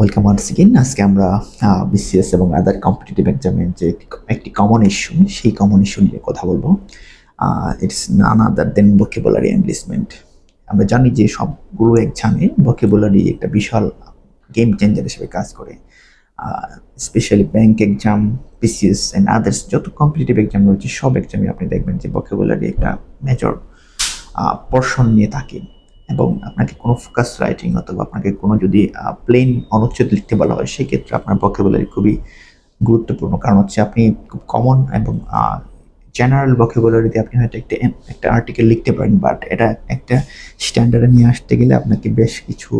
Welcome once again আজকে আমরা BCS এবং আদার কম্পিটিটিভ এক্সামের যে একটি কমন ইস্যু সেই কমন ইস্যু নিয়ে কথা বলব। It's none other then vocabulary এনলিসমেন্ট আমরা জানি যে সবগুলো এক্সামে ভোকেবুলারি একটা বিশাল গেম চেঞ্জার হিসেবে কাজ করে। Specially bank exam BCS and others যত কম্পিটিটিভ এক্সাম রয়েছে, সব এক্সামে আপনি দেখবেন যে ভোকেবুলারি একটা মেজর পোর্শন নিয়ে থাকে। এবং আপনাকে কোনো ফোকাস রাইটিং অথবা আপনাকে কোনো যদি প্লেন অনুচ্ছেদ লিখতে বলা হয়, সেক্ষেত্রে আপনার ভোকেবুলারি খুবই গুরুত্বপূর্ণ। কারণ হচ্ছে আপনি খুব কমন এবং জেনারেল ভোকেবুলারিতে আপনি হয়তো একটা একটা আর্টিকেল লিখতে পারেন বাট এটা একটা স্ট্যান্ডার্ডে নিয়ে আসতে গেলে আপনাকে বেশ কিছু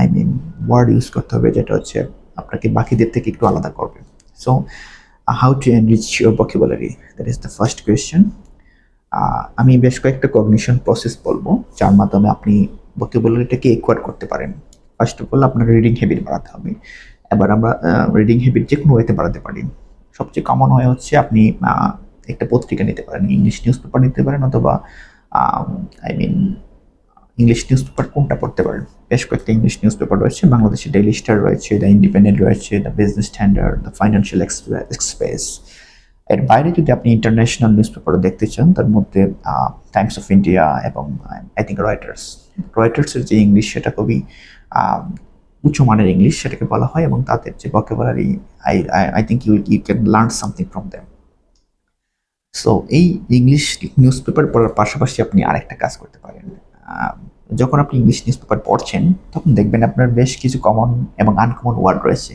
আই মিন ওয়ার্ড ইউজ করতে হবে, যেটা হচ্ছে আপনাকে বাকিদের থেকে একটু আলাদা করবে। So how to enrich your vocabulary that is the first question আমি বেশ কয়েকটা কগনিশন প্রসেস বলব, যার মাধ্যমে আপনি ভোকেবুলারিটাকে একোয়ার করতে পারেন। ফার্স্ট অফ অল আপনার রিডিং হ্যাবিট বাড়াতে হবে। এবার আমরা রিডিং হ্যাবিট যে কোনো ওয়েতে বাড়াতে পারি। সবচেয়ে কমন হয় হচ্ছে আপনি একটা পত্রিকা নিতে পারেন। ইংলিশ নিউজ পেপার নিতে পারেন অথবা I mean English news paper কোনটা পড়তে পারেন। বেশ কয়েকটা ইংলিশ নিউজ পেপার রয়েছে। বাংলাদেশে ডেইলি স্টার রয়েছে দ্য ইন্ডিপেন্ডেন্ট রয়েছে the Business Standard the Financial Express এর বাইরে যদি আপনি ইন্টারন্যাশনাল নিউজ পেপারও দেখতে চান, তার মধ্যে টাইমস অফ ইন্ডিয়া এবং আই থিঙ্ক রয়টার্স রয়টার্সের যে ইংলিশ সেটা খুবই উচ্চমানের ইংলিশ সেটাকে বলা হয় এবং তাদের যে vocabulary I I think you you can learn something from them so এই ইংলিশ নিউজ পেপার পড়ার পাশাপাশি আপনি আরেকটা কাজ করতে পারেন। যখন আপনি ইংলিশ নিউজ পেপার পড়ছেন, তখন দেখবেন আপনার বেশ কিছু কমন এবং আনকমন ওয়ার্ড রয়েছে।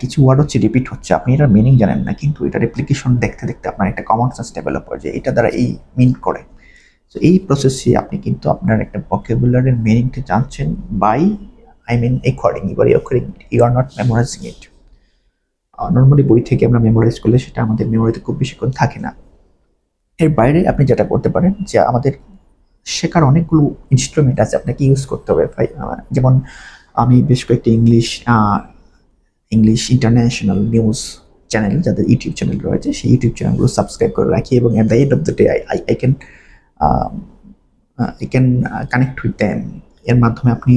কিছু ওয়ার্ড হচ্ছে রিপিট হচ্ছে। আপনি এটার মিনিং জানেন না, কিন্তু এটা রেপ্লিকেশন দেখতে দেখতে আপনার একটা কমন সেন্স ডেভেলপ হয় যে এটা দ্বারা এই মিন করে। তো এই প্রসেসে আপনি কিন্তু আপনার একটা ভকেবুলারির মিনিংটা জানছেন by I mean according your according you are not memorising it normally বই থেকে আমরা মেমোরাইজ করলে সেটা আমাদের মেমোরিতে খুব বেশিক্ষণ থাকে না। এর বাইরে আপনি যেটা করতে পারেন যে আমাদের শেখার অনেকগুলো ইনস্ট্রুমেন্ট আছে, আপনাকে ইউজ করতে হবে। যেমন আমি বেশ কয়েকটি English English international news channel যাদের ইউটিউব চ্যানেল রয়েছে, সেই ইউটিউব চ্যানেলগুলো সাবস্ক্রাইব করে রাখি এবং at the end of the day I I can I can connect with them এর মাধ্যমে আপনি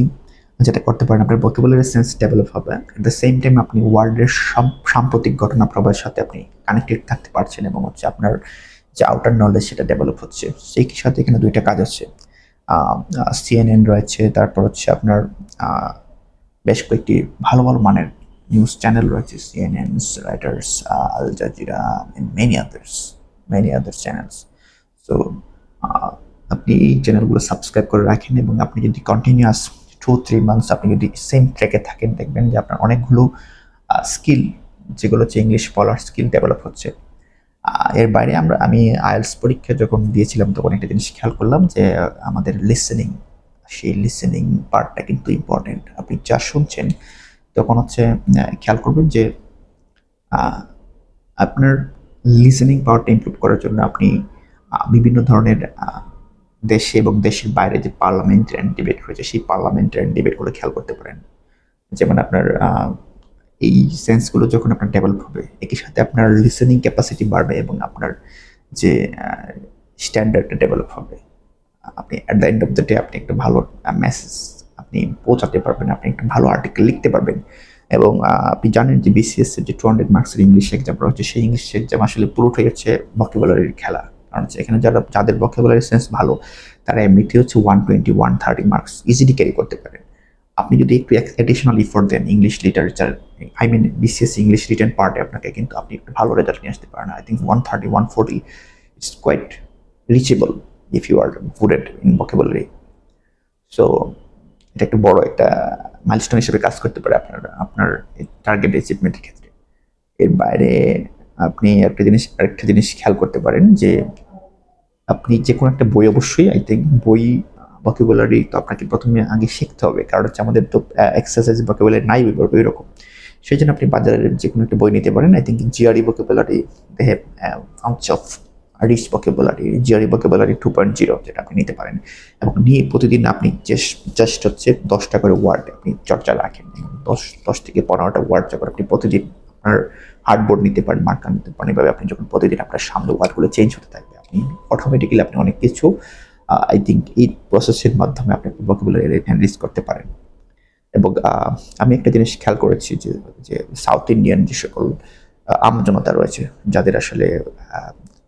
যেটা করতে পারেন, আপনার ভোকেবুলারি সেন্স ডেভেলপ হবে। অ্যাট দ্য সেম টাইম আপনি ওয়ার্ল্ডের সব সাম্প্রতিক ঘটনা প্রবাহের সাথে আপনি কানেক্টেড থাকতে পারছেন এবং হচ্ছে আপনার যে আউটার নলেজ সেটা ডেভেলপ হচ্ছে। সেই সাথে এখানে দুইটা কাজ হচ্ছে সিএনএন রয়েছে, তারপর হচ্ছে আপনার বেশ কয়েকটি ভালো ভালো মানের নিউজ চ্যানেল রয়েছে CNN Reuters Al Jazeera many others many others channels so আপনি এই চ্যানেলগুলো সাবস্ক্রাইব করে রাখেন এবং আপনি যদি কন্টিনিউয়াস টু থ্রি মান্থস আপনি যদি সেম ট্র্যাকে থাকেন, দেখবেন যে আপনার অনেকগুলো স্কিল যেগুলো হচ্ছে ইংলিশ বলার স্কিল ডেভেলপ হচ্ছে। এর বাইরে আমরা, আমি আইএলস পরীক্ষা যখন দিয়েছিলাম, তখন একটা জিনিস খেয়াল করলাম যে, আমাদের লিসেনিং সেই লিসেনিং পার্টটা কিন্তু ইম্পর্টেন্ট আপনি যা শুনছেন তখন হচ্ছে খেয়াল করবেন যে আপনার লিসেনিং পাওয়ারটা ইমপ্রুভ করার জন্য আপনি বিভিন্ন ধরনের দেশে এবং দেশের বাইরে যে পার্লামেন্টারি ডিবেট রয়েছে সেই পার্লামেন্টারি ডিবেটগুলো খেয়াল করতে পারেন। যেমন আপনার এই সেন্সগুলো যখন আপনার ডেভেলপ হবে, একই সাথে আপনার লিসেনিং ক্যাপাসিটি বাড়বে এবং আপনার যে স্ট্যান্ডার্ডটা ডেভেলপ হবে। আপনি at the end of the day আপনি একটা ভালো মেসেজ আপনি পৌঁছাতে পারবেন, আপনি একটা ভালো আর্টিকেল লিখতে পারবেন। এবং আপনি জানেন যে বিসিএস যে টু হান্ড্রেড মার্কসের ইংলিশ এক্সাম রয়েছে সেই ইংলিশ এক্সাম আসলে পুরোটাই হচ্ছে ভকেবুলারির খেলা। কারণ হচ্ছে এখানে যারা, যাদের ভকেবুলারি সেন্স ভালো, তারা এমনিতে হচ্ছে one twenty one thirty marks easily carry করতে পারেন। আপনি যদি একটু additional effort then English literature I mean BCS English written পার্টে আপনাকে কিন্তু আপনি একটু ভালো রেজাল্ট নিয়ে আসতে পারেন। I think one thirty one forty it's quite reachable if you are guided in vocabulary so এটা একটু বড় একটা মাইলস্টোন হিসেবে কাজ করতে পারে আপনার আপনার টার্গেট অ্যাচিভমেন্টের ক্ষেত্রে। এর বাইরে আপনি একটা জিনিস, আরেকটা জিনিস খেয়াল করতে পারেন যে আপনি যে কোনো একটা বই অবশ্যই আই থিঙ্ক বই ভকেবুলারি তো আপনাকে প্রথমে আগে শিখতে হবে। কারণ হচ্ছে আমাদের তো এক্সারসাইজ ভকেবুলারি নাই ওই ওই রকম সেই জন্য আপনি বাজারের যে কোনো একটা বই নিতে পারেন। I think GRE vocabulary they have of rich vocabulary GRE vocabulary two point zero যেটা আপনি নিতে পারেন। এবং নিয়ে প্রতিদিন আপনি জাস্ট হচ্ছে দশটা করে ওয়ার্ড আপনি চর্চা রাখেন। দশ দশ থেকে পনেরোটা ওয়ার্ড যখন আপনি প্রতিদিন আপনার হার্ডবোর্ড নিতে পারেন মার্কার নিতে পারেন, এভাবে আপনি যখন প্রতিদিন আপনার সামনে ওয়ার্ডগুলো চেঞ্জ হতে থাকবে, আপনি অটোমেটিক্যালি আপনি অনেক কিছু আই থিঙ্ক এই প্রসেসের মাধ্যমে আপনি ভোকাবুলারি এনরিচ করতে পারেন। এবং আমি একটা জিনিস খেয়াল করেছি যে যে সাউথ ইন্ডিয়ান যে সকল আমজনতা রয়েছে, যাদের আসলে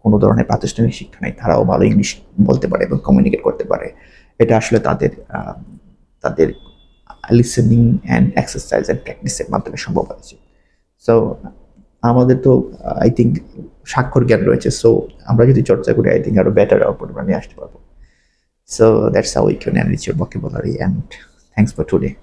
কোনো ধরনের প্রাতিষ্ঠানিক শিক্ষা নেই, তারাও ভালো ইংলিশ বলতে পারে এবং কমিউনিকেট করতে পারে। এটা আসলে তাদের তাদের লিসেনিং অ্যান্ড এক্সারসাইজ অ্যান্ড প্র্যাকটিসের মাধ্যমে সম্ভব হয়েছে। সো আমাদের তো আই থিঙ্ক স্বাক্ষর জ্ঞান রয়েছে। সো আমরা যদি চর্চা করি আই থিঙ্ক আরও বেটার আউটপুট নিয়ে আসতে পারব। So that's how we can enrich your vocabulary and thanks for today.